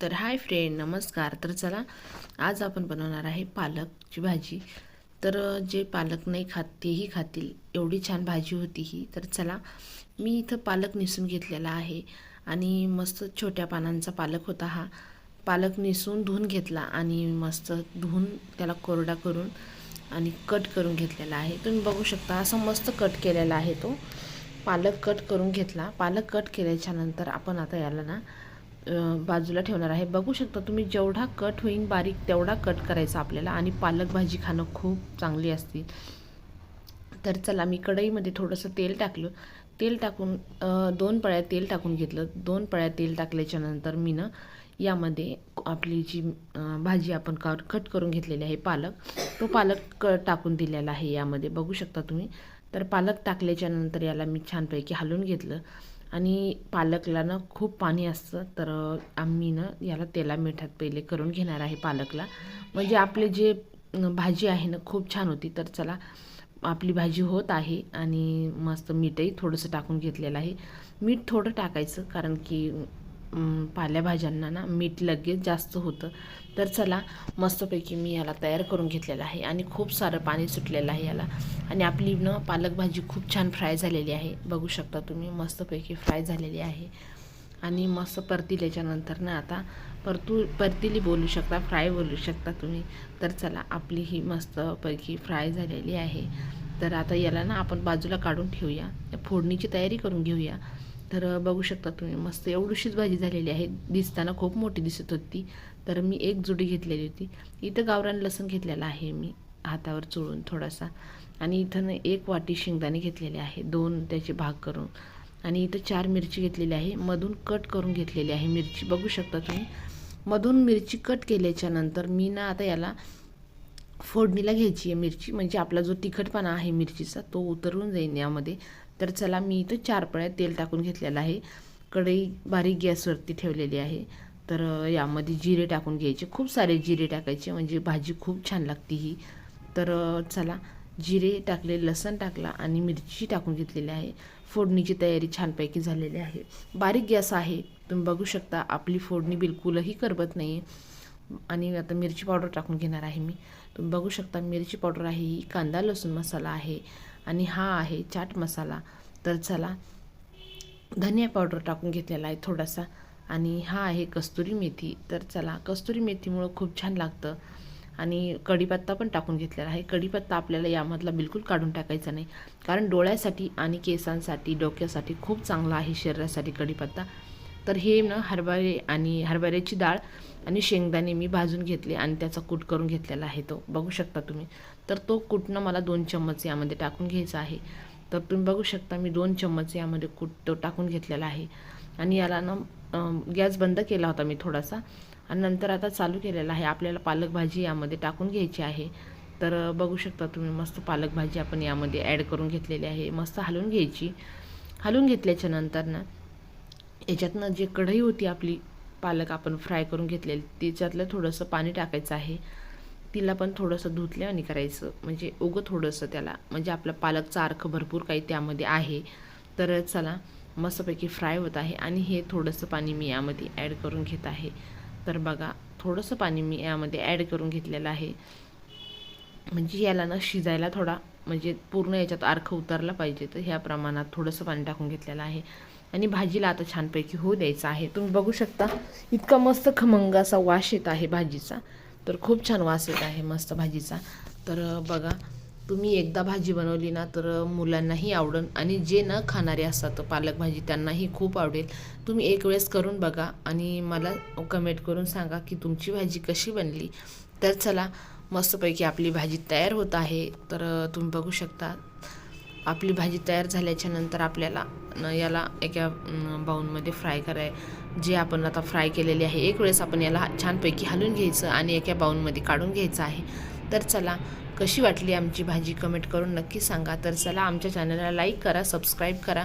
तर hi friend नमस्कार. तर चला आज आपण बनवणार आहे पालकची भाजी. तर जे पालक नाही खात तेही खातील. एवढी छान भाजी होती ही. तर चला मी इथं पालक निसून घेतलेला आहे. आणि मस्त छोट्या पानांचा पालक होता हा. पालक निसून धुवून घेतला आणि मस्त धुवून त्याला कोरडा करून आणि कट करून घेतलेला आहे. तुम्ही बघू शकता असं मस्त कट केलेला आहे तो. पालक कट करून घेतला. पालक कट केल्याच्यानंतर आपण आता याला ना बाजूला ठेवणार आहे. बघू शकता तुम्ही जेवढा कट होईल बारीक तेवढा कट करायचा आपल्याला आणि पालक भाजी खाणं खूप चांगली असते तर चला मी कढईमध्ये थोडंसं तेल टाकलं. तेल टाकून दोन पळ्या तेल टाकून घेतलं. दोन पळ्या तेल टाकल्याच्या नंतर मी ना यामध्ये आपली जी भाजी आपण का कट करून घेतलेली आहे पालक तो पालक क टाकून दिलेला आहे यामध्ये. बघू शकता तुम्ही. तर पालक टाकल्याच्या नंतर याला मी छानपैकी हलवून घेतलं. आणि पालकला ना खूप पाणी असतं तर आम्ही ना याला तेला मिठात पहिले करून घेणार आहे पालकला. म्हणजे आपले जे भाजी आहे ना खूप छान होती तर चला आपली भाजी होत आहे आणि मस्त मीठही थोडंसं टाकून घेतलेलं आहे. मीठ थोडं टाकायचं कारण की पालेभाज्यांना ना मीठ लगेच जास्त होतं. तर चला मस्तपैकी मी याला तयार करून घेतलेलं आहे आणि खूप सारं पाणी सुटलेलं आहे याला. आणि आपली न पालक भाजी खूप छान फ्राय झालेली आहे. बघू शकता तुम्ही मस्तपैकी फ्राय झालेली आहे. आणि मस्त परतिल्याच्यानंतर ना आता परतू परतिली बोलू शकता फ्राय बोलू शकता तुम्ही. तर चला आपली ही मस्तपैकी फ्राय झालेली आहे. तर आता याला ना आपण बाजूला काढून ठेवूया. फोडणीची तयारी करून घेऊया. तर बघू शकता तुम्ही मस्त एवढीशीच भाजी झालेली आहे. दिसताना खूप मोठी दिसत होती. तर मी एक जुडी घेतलेली होती. इथं गावरान लसूण घेतलेला आहे मी हातावर चोळून थोडासा. आणि इथं एक वाटी शेंगदाणे घेतलेले आहे दोन त्याचे भाग करून. आणि इथं चार मिरची घेतलेली आहे. मधून कट करून घेतलेली आहे मिरची. बघू शकता तुम्ही. मधून मिरची कट केल्याच्यानंतर मी ना आता याला फोडणीला घ्यायची आहे मिरची. म्हणजे आपला जो तिखटपणा आहे मिरचीचा तो उतरून जाईल यामध्ये. तर चला मी इथं चार पळ्या तेल टाकून घेतलेलं आहे. कढई बारीक गॅसवरती ठेवलेली आहे. तर यामध्ये जिरे टाकून घ्यायचे. खूप सारे जिरे टाकायचे म्हणजे भाजी खूप छान लागते ही. तर चला जिरे टाकले लसण टाकला आणि मिरची टाकून घेतलेली आहे. फोडणीची तयारी छानपैकी झालेली आहे. बारीक गॅस आहे. तुम्ही बघू शकता आपली फोडणी बिलकुलही करबत नाही आहे आणि आता मिरची पावडर टाकून घेणार आहे मी. तुम्ही बघू शकता मिरची पावडर आहे ही कांदा लसूण मसाला आहे. आणि हा आहे चाट मसाला. तर चला धनिया पावडर टाकून घेतलेला आहे थोडासा. आणि हा आहे कस्तुरी मेथी. तर चला कस्तुरी मेथीमुळं खूप छान लागतं. आणि कढीपत्ता पण टाकून घेतलेला आहे. कढीपत्ता आपल्याला यामधला बिलकुल काढून टाकायचा नाही. कारण डोळ्यासाठी आणि केसांसाठी डोक्यासाठी खूप चांगला आहे शरीरासाठी कढीपत्ता. तर हे ना हरभरे आणि हरभऱ्याची डाळ आणि शेंगदाणे मी भाजून घेतले आणि त्याचा कूट करून घेतलेला आहे तो. बघू शकता तुम्ही. तर तो कुटणं मला दोन चम्मच यामध्ये टाकून घ्यायचा आहे. तर तुम्ही बघू शकता मी दोन चम्मच यामध्ये कूट तो टाकून घेतलेला आहे. आणि याला ना गॅस बंद केला होता मी थोडासा. आणि नंतर आता चालू केलेला आहे. आपल्याला पालक भाजी यामध्ये टाकून घ्यायची आहे. तर बघू शकता तुम्ही मस्त पालक भाजी आपण यामध्ये ॲड करून घेतलेली आहे. मस्त हलवून घ्यायची. हलवून घेतल्याच्या नंतर ना याच्यातनं जे कढई होती आपली पालक आपण फ्राय करून घेतलेली त्याच्यातलं थोडंसं पाणी टाकायचं आहे. तिला पण थोडंसं धुतल्यावानी करायचं. म्हणजे उगं थोडंसं त्याला. म्हणजे आपलं पालकचा अर्क भरपूर काही त्यामध्ये आहे. तर चला मस्तपैकी फ्राय होत आहे. आणि हे थोडंसं पाणी मी यामध्ये ॲड करून घेत आहे. तर बघा थोडंसं पाणी मी यामध्ये ॲड करून घेतलेलं आहे. म्हणजे याला ना शिजायला थोडा म्हणजे पूर्ण याच्यात अर्ख उतरला पाहिजे. तर ह्या प्रमाणात थोडंसं पाणी टाकून घेतलेलं आहे. आणि भाजीला आता छानपैकी होऊ द्यायचं आहे. तुम्ही बघू शकता इतका मस्त खमंग असा वास येत आहे भाजीचा. तर खूप छान वास येत आहे मस्त भाजीचा. तर बघा तुम्ही एकदा भाजी बनवली ना तर मुलांनाही आवडेल आणि जे न खाणारे असतात पालक भाजी त्यांनाही खूप आवडेल. तुम्ही एक वेळेस करून बघा आणि मला कमेंट करून सांगा की तुमची भाजी कशी बनली. तर चला मस्तपैकी आपली भाजी तयार होत आहे. तर तुम्ही बघू शकता आपली भाजी तयार झाल्याच्यानंतर आपल्याला न याला एका बाऊलमध्ये फ्राय कराय जे आपण आता फ्राय केलेले आहे एक वेळेस आपण याला छानपैकी हलून घ्यायचं आणि एका बाऊलमध्ये काढून घ्यायचं आहे. तर चला कशी वाटली आमची भाजी कमेंट करून नक्की सांगा. तर चला आमच्या चॅनलला लाईक करा सबस्क्राईब करा.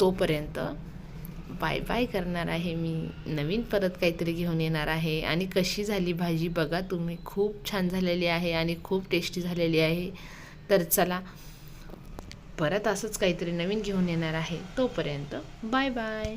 तोपर्यंत बाय बाय करणार आहे मी. नवीन परत काहीतरी घेऊन येणार आहे. आणि कशी झाली भाजी बघा तुम्ही खूप छान झालेली आहे आणि खूप टेस्टी झालेली आहे. तर चला परत असंच काहीतरी नवीन घेऊन येणार आहे. तोपर्यंत बाय बाय.